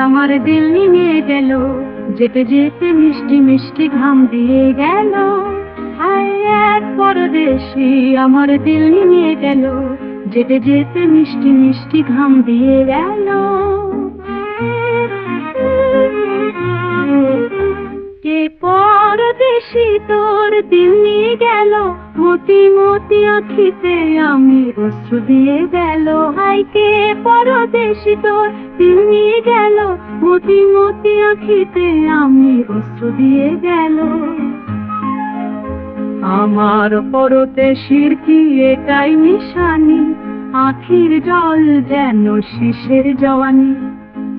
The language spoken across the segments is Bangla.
আমার দিল নিয়ে গেল। যেতে যেতে মিষ্টি মিষ্টি ঘাম দিয়ে গেল। এক পরদেশি আমার দিল নিয়ে গেল। যেতে যেতে মিষ্টি মিষ্টি ঘাম দিয়ে গেল। কে পরদেশি তোর দিল নিয়ে গেল? মতি মতি আখিতে আমি অশ্রু দিয়ে গেল। হাই কে পরদেশি তোর নিয়ে গেল। মতি মতি আখিতে আমি অশ্রু দিয়ে গেল। আমার পরদেশির কি এটাই নিশানি? আখির জল যেন শিশের জওয়ানি।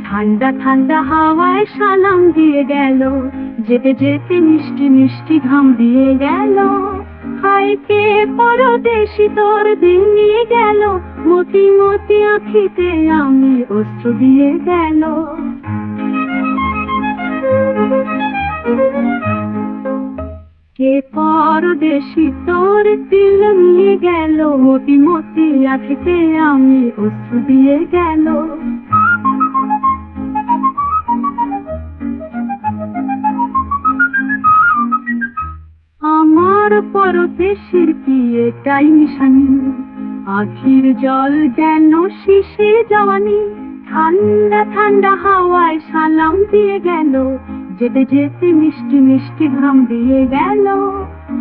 ঠান্ডা ঠান্ডা হাওয়ায় সালাম দিয়ে গেল। যেতে যেতে মিষ্টি মিষ্টি ঘাম দিয়ে গেল। কে পরদেশি তোর দিন নিয়ে গেল? মতি মতি আখিতে আমি অস্ত্র দিয়ে গেল। কে পরদেশি তোর দিল নিয়ে গেল? মতি মতি আখিতে আমি অস্ত্র দিয়ে গেল। আমার পরদেশের কি এটাই নিশানি আখির জল যেন শিশে জওয়ানি ঠান্ডা ঠান্ডা হাওয়ায় সালাম দিয়ে গেল। যেতে যেতে মিষ্টি মিষ্টি ঘাম দিয়ে গেল।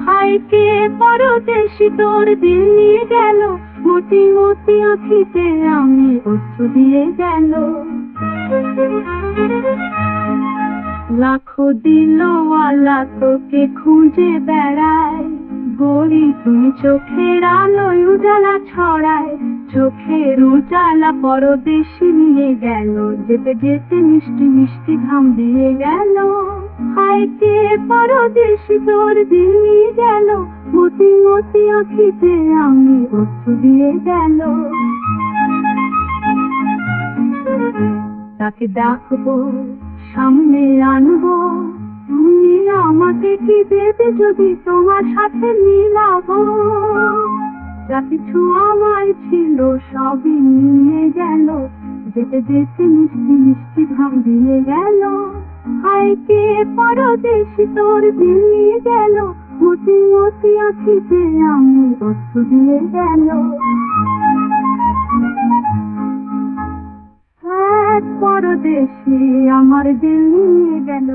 হাই কে পরদেশি তোর দিল নিয়ে গেল। মতি মতি আখিতে আমি অস্ত্র দিয়ে গেল। লাখো দিলওয়ালা তোকে খুঁজে বেড়ায়। গড়ি তুমি চোখের আলোয় উজালা ছড়ায়। চোখের উজালা পরদেশি নিয়ে গেল। যেতে যেতে মিষ্টি মিষ্টি ঘাম দিয়ে গেল। হায় কে পরদেশি তোর দিল নিয়ে গেল? মতি মতি আখিতে আমি অশ্রু দিয়ে গেল। তাকে ডাকবো, সামনে আনব। তুমি আমাকে কি দেবে যদি তোমার সাথে মিলাবো? যা কিছু আমার ছিল সবই নিয়ে গেল। যেতে যেতে মিষ্টি মিষ্টি ঘাম দিয়ে গেল। হায় কে পরদেশি তোর দিল নিয়ে গেল? মতি মতি আখিতে আমি অস্ত্র দিয়ে গেল। পরদেশে আমার দিল নিয়ে গেল।